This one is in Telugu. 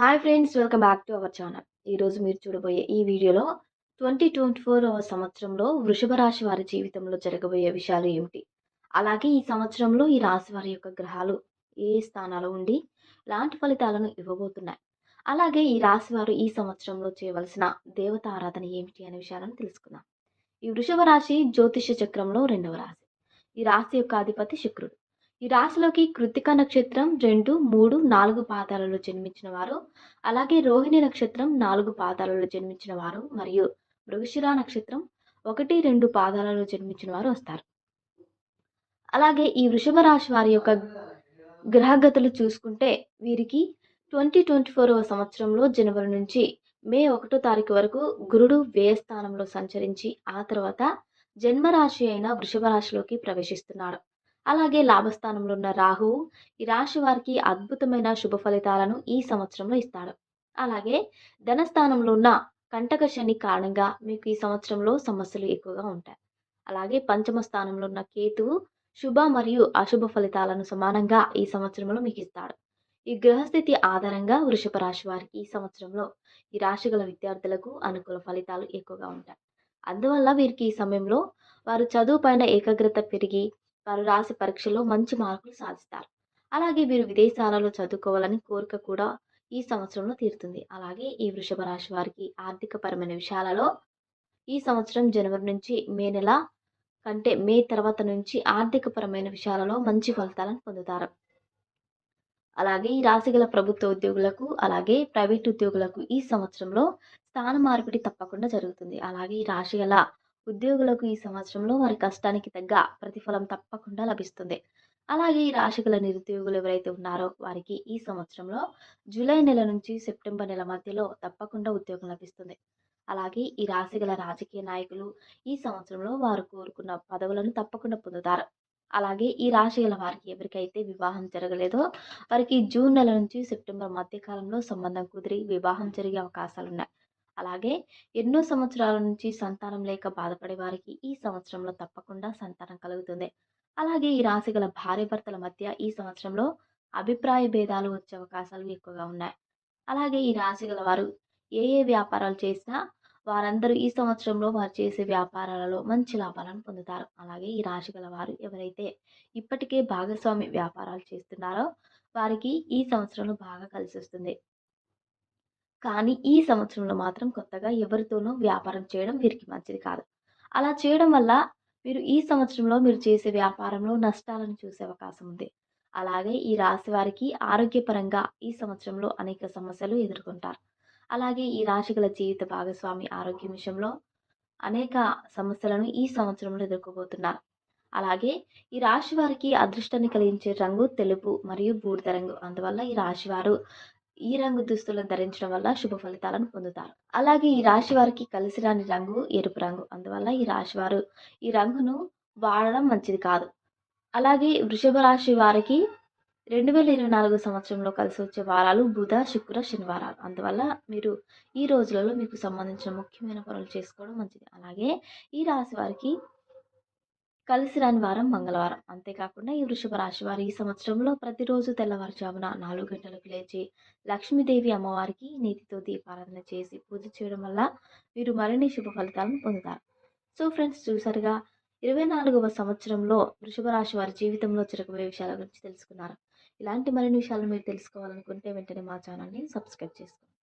Hi friends welcome back to our channel ఈరోజు మీరు చూడబోయే ఈ వీడియోలో ట్వంటీ ట్వంటీ ఫోర్ సంవత్సరంలో వృషభ రాశి వారి జీవితంలో జరగబోయే విషయాలు ఏమిటి? అలాగే ఈ సంవత్సరంలో ఈ రాశి వారి యొక్క గ్రహాలు ఏ స్థానాలు ఉండి లాంటి ఫలితాలను ఇవ్వబోతున్నాయి? అలాగే ఈ రాశి వారు ఈ సంవత్సరంలో చేయవలసిన దేవత ఆరాధన ఏమిటి అనే విషయాలను తెలుసుకుందాం. ఈ వృషభ రాశి జ్యోతిష చక్రంలో రెండవ రాశి. ఈ రాశి యొక్క అధిపతి శుక్రుడు. ఈ రాశిలోకి కృతిక నక్షత్రం రెండు మూడు నాలుగు పాదాలలో జన్మించిన వారు అలాగే రోహిణి నక్షత్రం నాలుగు పాదాలలో జన్మించిన వారు మరియు మృగశిర నక్షత్రం ఒకటి రెండు పాదాలలో జన్మించిన వారు వస్తారు. అలాగే ఈ వృషభ రాశి వారి యొక్క గ్రహగతులు చూసుకుంటే వీరికి ట్వంటీ ట్వంటీ ఫోరవ సంవత్సరంలో జనవరి నుంచి మే ఒకటో తారీఖు వరకు గురుడు వ్యయ స్థానంలో సంచరించి ఆ తర్వాత జన్మరాశి అయిన వృషభ రాశిలోకి ప్రవేశిస్తున్నాడు. అలాగే లాభస్థానంలో ఉన్న రాహువు ఈ రాశి వారికి అద్భుతమైన శుభ ఫలితాలను ఈ సంవత్సరంలో ఇస్తాడు. అలాగే ధనస్థానంలో ఉన్న కంటక శని కారణంగా మీకు ఈ సంవత్సరంలో సమస్యలు ఎక్కువగా ఉంటాయి. అలాగే పంచమ స్థానంలో ఉన్న కేతువు శుభ మరియు అశుభ ఫలితాలను సమానంగా ఈ సంవత్సరంలో మీకు ఇస్తాడు. ఈ గ్రహస్థితి ఆధారంగా వృషభ రాశి వారికి ఈ సంవత్సరంలో ఈ రాశి గల విద్యార్థులకు అనుకూల ఫలితాలు ఎక్కువగా ఉంటాయి. అందువల్ల వీరికి ఈ సమయంలో వారు చదువు పైన ఏకాగ్రత పెరిగి వారు రాసి పరీక్షలో మంచి మార్కులు సాధిస్తారు. అలాగే వీరు విదేశాలలో చదువుకోవాలని కోరిక కూడా ఈ సంవత్సరంలో తీరుతుంది. అలాగే ఈ వృషభ రాశి వారికి ఆర్థికపరమైన విషయాలలో ఈ సంవత్సరం జనవరి నుంచి మే నెల కంటే మే తర్వాత నుంచి ఆర్థికపరమైన విషయాలలో మంచి ఫలితాలను పొందుతారు. అలాగే ఈ రాశి గల ప్రభుత్వ ఉద్యోగులకు అలాగే ప్రైవేట్ ఉద్యోగులకు ఈ సంవత్సరంలో స్థాన మార్పిడి తప్పకుండా జరుగుతుంది. అలాగే ఈ రాశి గల ఉద్యోగులకు ఈ సంవత్సరంలో వారి కష్టానికి తగ్గ ప్రతిఫలం తప్పకుండా లభిస్తుంది. అలాగే ఈ రాశిగల నిరుద్యోగులు ఎవరైతే ఉన్నారో వారికి ఈ సంవత్సరంలో జూలై నెల నుంచి సెప్టెంబర్ నెల మధ్యలో తప్పకుండా ఉద్యోగం లభిస్తుంది. అలాగే ఈ రాశిగల రాజకీయ నాయకులు ఈ సంవత్సరంలో వారు కోరుకున్న పదవులను తప్పకుండా పొందుతారు. అలాగే ఈ రాశి గల వారికి ఎవరికైతే వివాహం జరగలేదో వారికి జూన్ నెల నుంచి సెప్టెంబర్ మధ్య కాలంలో సంబంధం కుదిరి వివాహం జరిగే అవకాశాలు ఉన్నాయి అలాగే ఎన్నో సంవత్సరాల నుంచి సంతానం లేక బాధపడే వారికి ఈ సంవత్సరంలో తప్పకుండా సంతానం కలుగుతుంది. అలాగే ఈ రాశి గల భార్య భర్తల మధ్య ఈ సంవత్సరంలో అభిప్రాయ భేదాలు వచ్చే అవకాశాలు ఎక్కువగా ఉన్నాయి. అలాగే ఈ రాశి గల వారు ఏ ఏ వ్యాపారాలు చేసినా వారందరూ ఈ సంవత్సరంలో వారు చేసే వ్యాపారాలలో మంచి లాభాలను పొందుతారు. అలాగే ఈ రాశి గల వారు ఎవరైతే ఇప్పటికే భాగస్వామి వ్యాపారాలు చేస్తున్నారో వారికి ఈ సంవత్సరంలో బాగా కలిసి వస్తుంది కానీ ఈ సంవత్సరంలో మాత్రం కొత్తగా ఎవరితోనూ వ్యాపారం చేయడం వీరికి మంచిది కాదు. అలా చేయడం వల్ల మీరు ఈ సంవత్సరంలో మీరు చేసే వ్యాపారంలో నష్టాలను చూసే అవకాశం ఉంది. అలాగే ఈ రాశి వారికి ఆరోగ్యపరంగా ఈ సంవత్సరంలో అనేక సమస్యలు ఎదుర్కొంటారు. అలాగే ఈ రాశి గల జీవిత భాగస్వామి ఆరోగ్యం విషయంలో అనేక సమస్యలను ఈ సంవత్సరంలో ఎదుర్కోబోతున్నారు. అలాగే ఈ రాశి వారికి అదృష్టాన్ని కలిగించే రంగు తెలుపు మరియు బూడిద రంగు. అందువల్ల ఈ రాశి వారు ఈ రంగు దుస్తులను ధరించడం వల్ల శుభ ఫలితాలను పొందుతారు. అలాగే ఈ రాశి వారికి కలిసి రాని రంగు ఎరుపు రంగు. అందువల్ల ఈ రాశి వారు ఈ రంగును వాడడం మంచిది కాదు. అలాగే వృషభ రాశి వారికి రెండు వేల ఇరవై నాలుగు సంవత్సరంలో కలిసి వచ్చే వారాలు బుధ శుక్ర శనివారాలు. అందువల్ల మీరు ఈ రోజులలో మీకు సంబంధించిన ముఖ్యమైన పనులు చేసుకోవడం మంచిది. అలాగే ఈ రాశి వారికి కలిసి రాని వారం మంగళవారం. అంతేకాకుండా ఈ వృషభ రాశి వారు ఈ సంవత్సరంలో ప్రతిరోజు తెల్లవారుజామున నాలుగు గంటలకు లేచి లక్ష్మీదేవి అమ్మవారికి నీతితో దీపారాధన చేసి పూజ చేయడం వల్ల వీరు మరిన్ని శుభ ఫలితాలను పొందుతారు. సో ఫ్రెండ్స్ చూసారుగా ఇరవై నాలుగవ సంవత్సరంలో వృషభ రాశి వారి జీవితంలో జరగబోయే విషయాల గురించి తెలుసుకున్నారు. ఇలాంటి మరిన్ని విషయాలు మీరు తెలుసుకోవాలనుకుంటే వెంటనే మా ఛానల్ని సబ్స్క్రైబ్ చేసుకోండి.